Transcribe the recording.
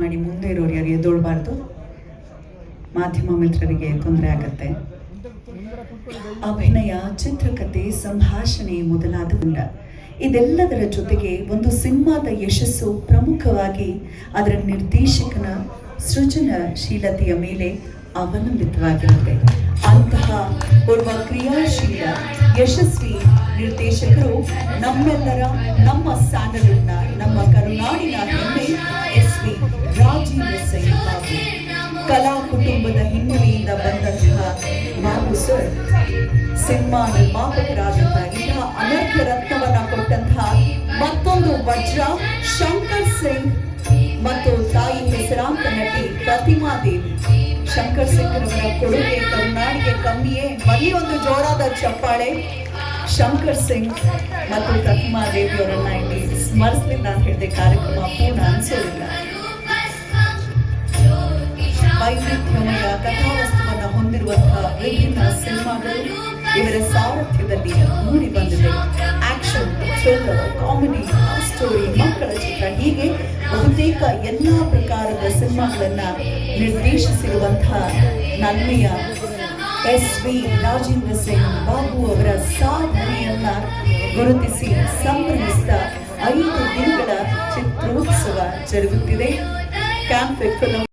ಮಾಡಿ ಮುಂದೆ ಇರೋರು ಯಾರು ಎದ್ದೊಳ್ಬಾರ್ದು? ಮಾಧ್ಯಮ ಮಿತ್ರರಿಗೆ ತೊಂದರೆ ಆಗತ್ತೆ. ಅಭಿನಯ ಚಿತ್ರಕಥೆ ಸಂಭಾಷಣೆ ಮೊದಲಾದವುಂಡ. ಇದೆಲ್ಲದರ ಜೊತೆಗೆ ಒಂದು ಸಿನಿಮಾದ ಯಶಸ್ಸು ಪ್ರಮುಖವಾಗಿ ಅದರ ನಿರ್ದೇಶಕನ ಸೃಜನಶೀಲತೆಯ ಮೇಲೆ ಅವಲಂಬಿತವಾಗಿರುತ್ತೆ. ಅಂತಹ ಓರ್ವ ಕ್ರಿಯಾಶೀಲ, ಯಶಸ್ವಿ ನಿರ್ದೇಶಕರು ನಮ್ಮೆಲ್ಲರ, ನಮ್ಮ ಸ್ಥಾನದಿಂದ ನಮ್ಮ ಕರುನಾಡಿನ ಕಲಾ ಕುಟುಂಬದ ಹಿನ್ನೆಲೆಯಿಂದ ಬಂದಂತಹ ಬಾಬು ಸರ್. ಸಿನಿಮಾ ನಿರ್ಮಾಪಕರಾದಂತಹ ಅನರ್ಘ್ಯ ರತ್ನವನ್ನ ಕೊಟ್ಟಂತಹ ಮತ್ತೊಂದು ವಜ್ರ ಶಂಕರ್ ಸಿಂಗ್ ಮತ್ತು ತಾಯಿ ಹೆಸರಾಂತ ನಟಿ ಪ್ರತಿಮಾ ದೇವಿ. ಶಂಕರ್ ಸಿಂಗ್ ಅವರ ಕೊಡುಗೆ ಕರುನಾಡಿಗೆ ಕಮ್ಮಿಯೇ ಬರೀ ಒಂದು ಜೋರಾದ ಚಪ್ಪಾಳೆ. ಶಂಕರ್ ಸಿಂಗ್ ಮತ್ತು ಪ್ರತಿಮಾ ದೇವಿಯವರನ್ನ ಇಲ್ಲಿ ಸ್ಮರಿಸಲಿಲ್ಲ ಅಂತ ಹೇಳಿದೆ ಕಾರ್ಯಕ್ರಮ ಪೂರ್ಣ ಅನ್ಸೋದಿಲ್ಲ. ಕಥಾವಸ್ತುವನ್ನ ಹೊಂದಿರುವಂತಹ ವಿಭಿನ್ನ ಸಿನಿಮಾಗಳು ಇವರ ಸಾರಥ್ಯದಲ್ಲಿ ಮೂಡಿ ಬಂದಿದೆ. ಆಕ್ಷನ್ ಥ್ರಿಲ್ಲರ್ ಕಾಮಿಡಿ ಸ್ಟೋರಿ ಮಕ್ಕಳ ಚಿತ್ರ ಹೀಗೆ ಬಹುತೇಕ ಎಲ್ಲ ಪ್ರಕಾರದ ಸಿನಿಮಾಗಳನ್ನ ನಿರ್ದೇಶಿಸಿರುವಂತಹ ನನ್ಮೆಯ ಎಸ್ ವಿ ರಾಜೇಂದ್ರ ಸಿಂಗ್ ಬಾಬು ಅವರ ಸಾಧನೆಯನ್ನ ಗುರುತಿಸಿ ಸಂಭ್ರಮಿಸಿದ ಐದು ದಿನಗಳ ಚಿತ್ರೋತ್ಸವ ಜರುಗುತ್ತಿದೆ. Camp film